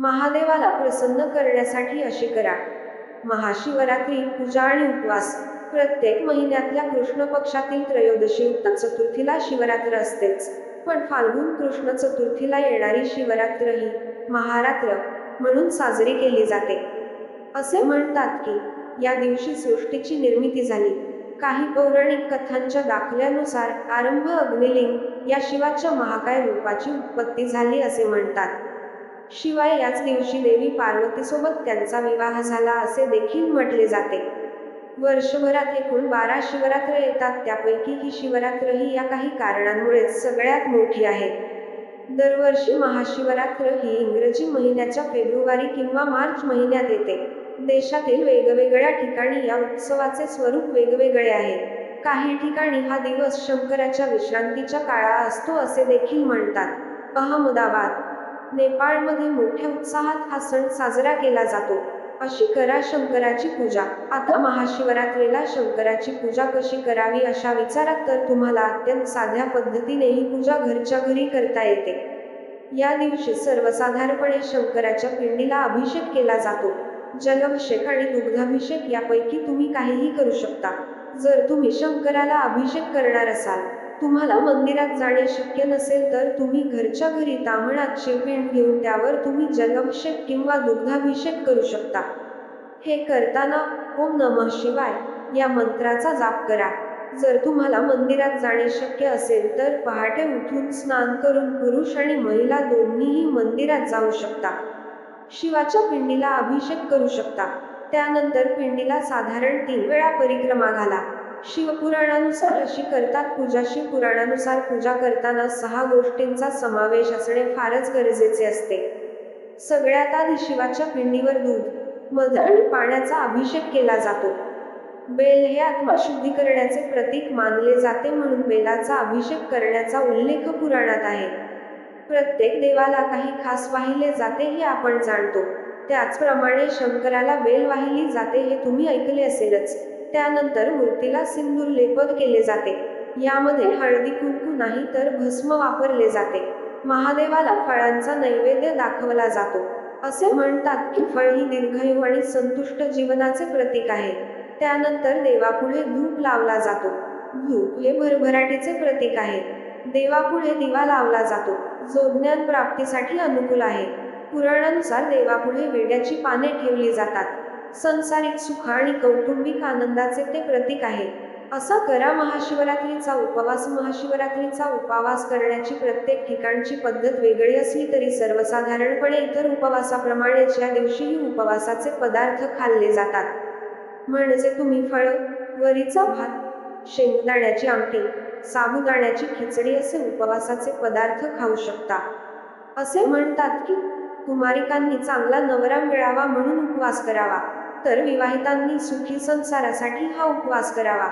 महादेवाला प्रसन्न करण्यासाठी अशी करा. महाशिवरात्री पूजा आणि उपवास. प्रत्येक महिन्यातल्या कृष्ण पक्षातील त्रयोदशी युक्त चतुर्थीला शिवरात्र असतेच. पण फाल्गुन कृष्ण चतुर्थीला येणारी शिवरात्र ही महारात्र म्हणून साजरी केली जाते. असे म्हणतात की या दिवशी सृष्टीची निर्मिती झाली. काही पौराणिक कथांच्या दाखल्यानुसार आरंभ अग्निलिंग या शिवाच्या महाकाय रूपाची उत्पत्ती झाली असे म्हणतात. शिवाय याच दिवशी देवी पार्वतीसोबत त्यांचा विवाह झाला असे देखील म्हटले जाते. वर्षभरात एकूण बारा शिवरात्र येतात. त्यापैकी ही शिवरात्र ही या काही कारणांमुळेच सगळ्यात मोठी आहे. दरवर्षी महाशिवरात्र ही इंग्रजी महिन्याच्या फेब्रुवारी किंवा मार्च महिन्यात येते. देशातील वेगवेगळ्या ठिकाणी या उत्सवाचे स्वरूप वेगवेगळे आहे. काही ठिकाणी हा दिवस शंकराच्या विश्रांतीच्या काळा असतो असे देखील म्हणतात. अहमदाबाद नेपाळमध्ये मोठ्या उत्साहात हा सण साजरा केला जातो. अशी करा शंकराची पूजा. आता महाशिवरात्रीला शंकराची पूजा कशी करावी अशा विचारात तर तुम्हाला अत्यंत साध्या पद्धतीने ही पूजा घरच्या घरी करता येते. या दिवशी सर्वसाधारणपणे शंकराच्या पिंडीला अभिषेक केला जातो. जलाभिषेक आणि दुग्धाभिषेक यापैकी तुम्ही काहीही करू शकता. जर तुम्ही शंकराला अभिषेक करणार असाल तुम्हाला मंदिरात जाणे शक्य नसेल तर तुम्ही घरच्या घरी तामणात शिवपिंड घेऊन त्यावर तुम्ही जलाभिषेक किंवा दुग्धाभिषेक करू शकता. हे करताना ओम नमः शिवाय या मंत्राचा जाप करा. जर तुम्हाला मंदिरात जाणे शक्य असेल तर पहाटे उठून स्नान करून पुरुष आणि महिला दोन्हीही मंदिरात जाऊ शकता. शिवाच्या पिंडीला अभिषेक करू शकता. त्यानंतर पिंडीला साधारण तीन वेळा परिक्रमा घाला. शिवपुराणानुसार अशी करतात पूजा. शिवपुराणानुसार पूजा करताना सहा गोष्टींचा समावेश असणे फारच गरजेचे असते. सगळ्यात आधी शिवाच्या पिंडीवर दूध मध आणि पाण्याचा अभिषेक केला जातो. बेल हे आत्मशुद्धी करण्याचे प्रतीक मानले जाते म्हणून बेलाचा अभिषेक करण्याचा उल्लेख पुराणात आहे. प्रत्येक देवाला काही खास वाहिले जाते हे आपण जाणतो. त्याचप्रमाणे शंकराला बेल वाहिली जाते हे तुम्ही ऐकले असेलच. त्यानंतर मूर्तीला सिंदूर लेपन केले जाते. यामध्ये हळदी कुंकू नाही तर भस्म वापरले जाते. महादेवाला फळांचा नैवेद्य दाखवला जातो. असे म्हणतात की फळ ही दीर्घायू आणि संतुष्ट जीवनाचे प्रतीक आहे. त्यानंतर देवापुढे धूप लावला जातो. धूप हे भरभराटीचे प्रतीक आहे. देवापुढे दिवा लावला जातो. जो ज्ञान प्राप्तीसाठी अनुकूल आहे. पुराणानुसार देवापुढे वेड्याची पाने ठेवली जातात. संसारिक सुख आणि कौटुंबिक आनंदाचे ते प्रतीक आहे. असा करा महाशिवरात्रीचा उपवास. महाशिवरात्रीचा उपवास करण्याची प्रत्येक ठिकाणची पद्धत वेगळी असली तरी सर्वसाधारणपणे इतर उपवासाप्रमाणेच या दिवशीही उपवासाचे पदार्थ खाल्ले जातात. म्हणजे तुम्ही फळ वरीचा भात शेंगदाण्याची आमटी साबुदाण्याची खिचडी असे उपवासाचे पदार्थ खाऊ शकता. असे म्हणतात की कुमारिकांनी चांगला नवरा मिळावा म्हणून उपवास करावा. तर विवाहितांनी सुखी संसारासाठी हा उपवास करावा.